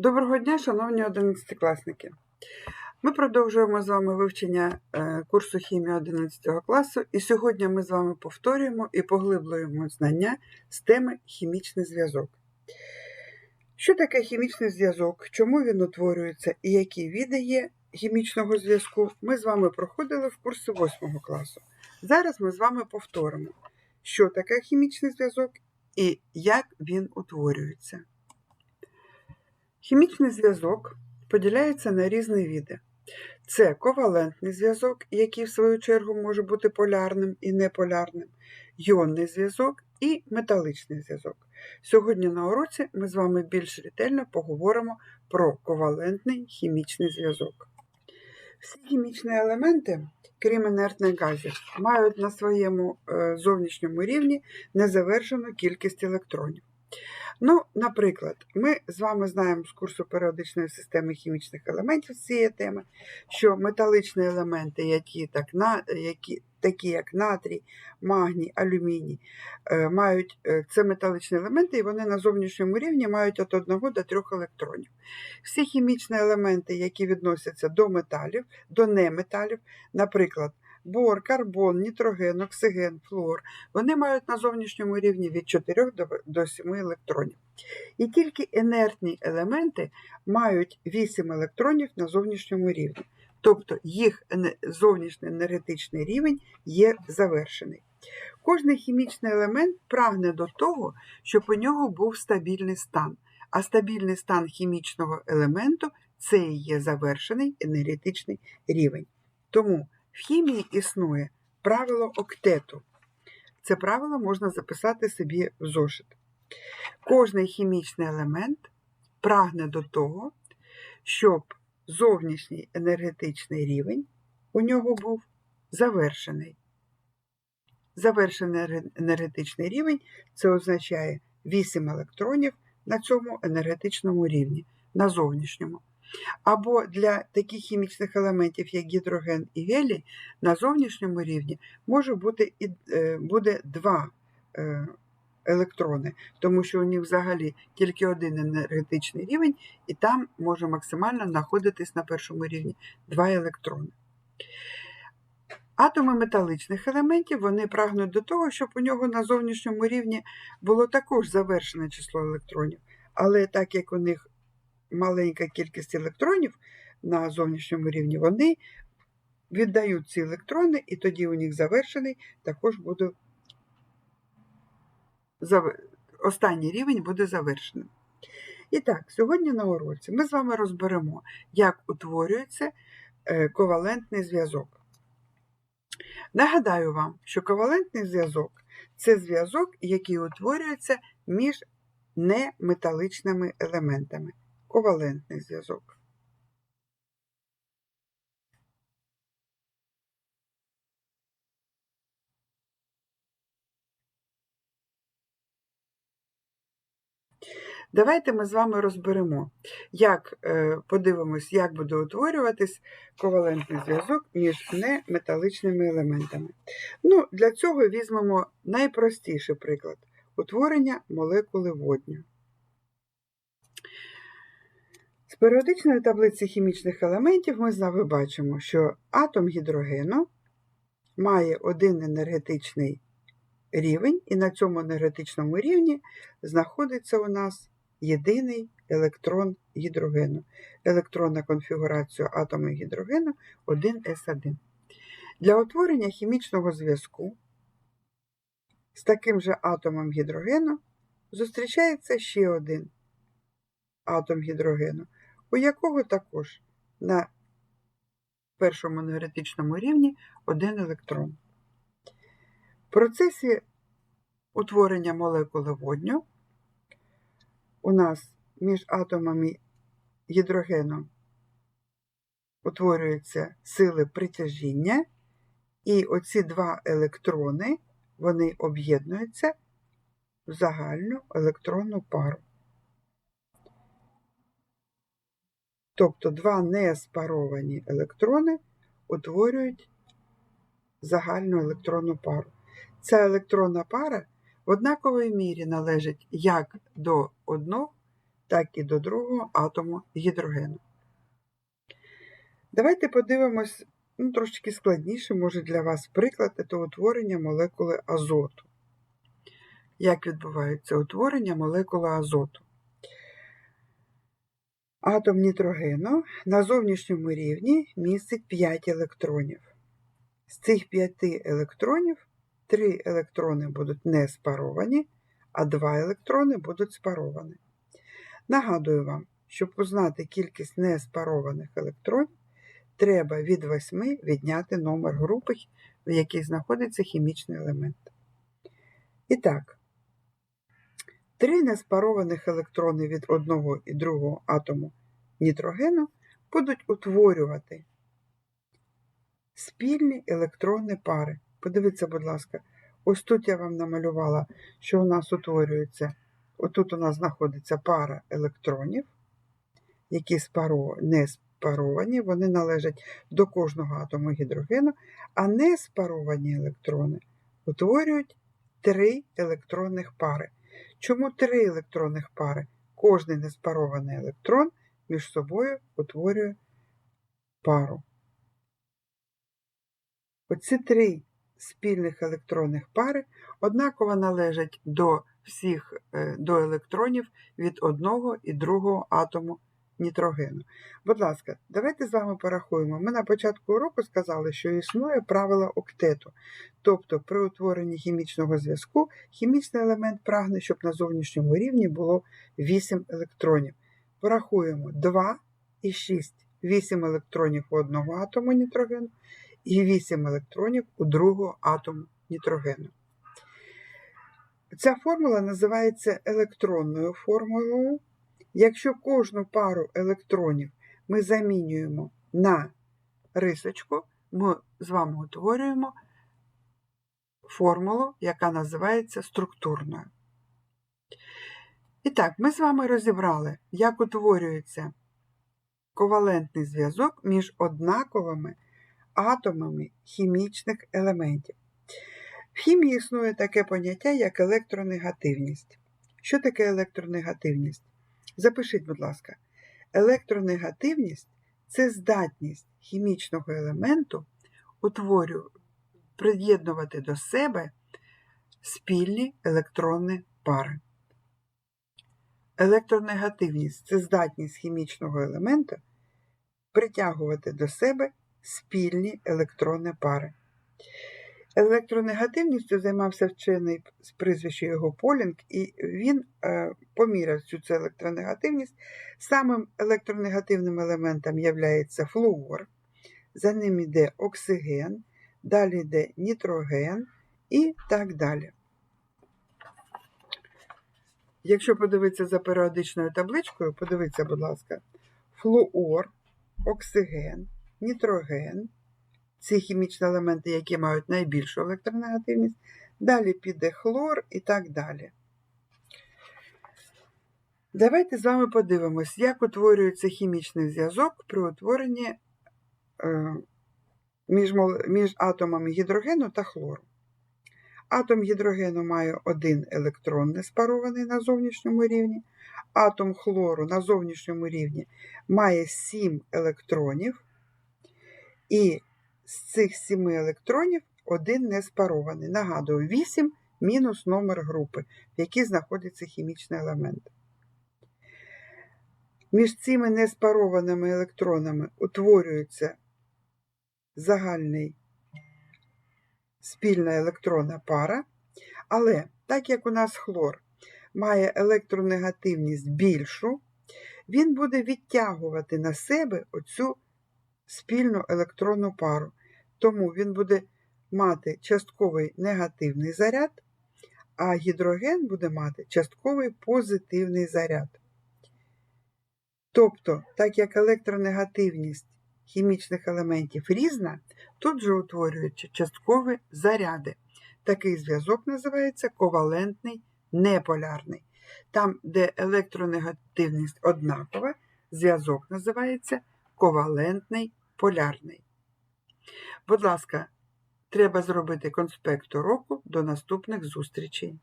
Доброго дня, шановні одинадцятикласники. Ми продовжуємо з вами вивчення е, курсу хімії 11 класу, і сьогодні ми з вами повторюємо і поглиблюємо знання з теми хімічний зв'язок. Що таке хімічний зв'язок, чому він утворюється і які види є хімічного зв'язку, ми з вами проходили в курсі 8 класу. Зараз ми з вами повторимо, що таке хімічний зв'язок і як він утворюється. Хімічний зв'язок поділяється на різні види. Це ковалентний зв'язок, який в свою чергу може бути полярним і неполярним, йонний зв'язок і металичний зв'язок. Сьогодні на уроці ми з вами більш ретельно поговоримо про ковалентний хімічний зв'язок. Всі хімічні елементи, крім інертних газів, мають на своєму е, зовнішньому рівні незавершену кількість електронів. Ну, наприклад, ми з вами знаємо з курсу періодичної системи хімічних елементів цієї теми, що металичні елементи, які, так, на, які, такі як натрій, магній, алюміній, е, мають е, це металичні елементи, і вони на зовнішньому рівні мають від 1 до 3 електронів. Всі хімічні елементи, які відносяться до металів, до неметалів, наприклад, бор, карбон, нітроген, оксиген, флуор, вони мають на зовнішньому рівні від 4 до- до 7 електронів. І тільки інертні елементи мають 8 електронів на зовнішньому рівні. Тобто їх зовнішній енергетичний рівень є завершений. Кожний хімічний елемент прагне до того, щоб у нього був стабільний стан. А стабільний стан хімічного елементу це і є завершений енергетичний рівень. Тому в хімії існує правило октету. Це правило можна записати собі в зошит. Кожний хімічний елемент прагне до того, щоб зовнішній енергетичний рівень у нього був завершений. Завершений енергетичний рівень це означає 8 електронів на цьому енергетичному рівні, на зовнішньому. Або для таких хімічних елементів, як гідроген і гелій, на зовнішньому рівні може бути і е, буде два е, електрони, тому що у них взагалі тільки один енергетичний рівень, і там може максимально знаходитись на першому рівні два електрони. Атоми металичних елементів вони прагнуть до того, щоб у нього на зовнішньому рівні було також завершене число електронів. Але так як у них маленька кількість електронів на зовнішньому рівні, вони віддають ці електрони, і тоді у них завершений також буде останній рівень буде завершеним. І так, сьогодні на уроці ми з вами розберемо, як утворюється е, ковалентний зв'язок. Нагадаю вам, що ковалентний зв'язок це зв'язок, який утворюється між неметаличними елементами. Ковалентний зв'язок. Давайте ми з вами розберемо, як е, подивимось, як буде утворюватись ковалентний зв'язок між неметаличними елементами. Ну, для цього візьмемо найпростіший приклад утворення молекули водню. З періодичної таблиці хімічних елементів ми з вами бачимо, що атом гідрогену має один енергетичний рівень, і на цьому енергетичному рівні знаходиться у нас єдиний електрон гідрогену. Електронна конфігурація атому гідрогену 1s1. Для утворення хімічного зв'язку з таким же атомом гідрогену зустрічається ще один атом гідрогену, у якого також на першому енергетичному рівні один електрон. В процесі утворення молекули водню у нас між атомами гідрогену утворюються сили притяжіння, і оці два електрони вони об'єднуються в загальну електронну пару. Тобто два неспаровані електрони утворюють загальну електронну пару. Ця електронна пара в однаковій мірі належить як до одного, так і до другого атому гідрогену. Давайте подивимось ну, трошки складніше, може для вас приклад це утворення молекули азоту. Як відбувається утворення молекули азоту? Атом нітрогену на зовнішньому рівні містить 5 електронів. З цих 5 електронів 3 електрони будуть не спаровані, а 2 електрони будуть спаровані. Нагадую вам, щоб узнати кількість неспарованих електронів, треба від 8 відняти номер групи, в якій знаходиться хімічний елемент. І так, три неспарованих електрони від одного і другого атому нітрогену будуть утворювати спільні електронні пари. Подивіться, будь ласка, ось тут я вам намалювала, що у нас утворюється. Отут у нас знаходиться пара електронів, які не спаровані, вони належать до кожного атому гідрогену, а не спаровані електрони утворюють три електронних пари. Чому три електронних пари? Кожний неспарований електрон між собою утворює пару. Оці три спільних електронних пари однаково належать до всіх е, до електронів від одного і другого атому нітрогену. Будь ласка, давайте з вами порахуємо. Ми на початку уроку сказали, що існує правило октету. Тобто, при утворенні хімічного зв'язку хімічний елемент прагне, щоб на зовнішньому рівні було 8 електронів. Порахуємо 2 і 6. 8 електронів у одного атому нітрогену і 8 електронів у другого атому нітрогену. Ця формула називається електронною формулою. Якщо кожну пару електронів ми замінюємо на рисочку, ми з вами утворюємо формулу, яка називається структурною. І так, ми з вами розібрали, як утворюється ковалентний зв'язок між однаковими атомами хімічних елементів. В хімії існує таке поняття, як електронегативність. Що таке електронегативність? Запишіть, будь ласка, електронегативність це здатність хімічного елементу утворю, приєднувати до себе спільні електронні пари. Електронегативність це здатність хімічного елемента притягувати до себе спільні електронні пари. Електронегативністю займався вчений з прізвища його Полінг, і він е, поміряв цю цю електронегативність. Самим електронегативним елементом є флуор, за ним йде оксиген, далі йде нітроген і так далі. Якщо подивитися за періодичною табличкою, подивіться, будь ласка, флуор, оксиген, нітроген ці хімічні елементи, які мають найбільшу електронегативність, далі піде хлор і так далі. Давайте з вами подивимось, як утворюється хімічний зв'язок при утворенні е, між, між атомами гідрогену та хлору. Атом гідрогену має один електрон не спарований на зовнішньому рівні, атом хлору на зовнішньому рівні має 7 електронів, і з цих 7 електронів один не спарований. Нагадую, 8 мінус номер групи, в якій знаходиться хімічний елемент. Між цими неспарованими електронами утворюється загальний спільна електронна пара, але так як у нас хлор має електронегативність більшу, він буде відтягувати на себе оцю спільну електронну пару. Тому він буде мати частковий негативний заряд, а гідроген буде мати частковий позитивний заряд. Тобто, так як електронегативність хімічних елементів різна, тут же утворюються часткові заряди. Такий зв'язок називається ковалентний неполярний. Там, де електронегативність однакова, зв'язок називається ковалентний полярний. Будь ласка, треба зробити конспект уроку до наступних зустрічей.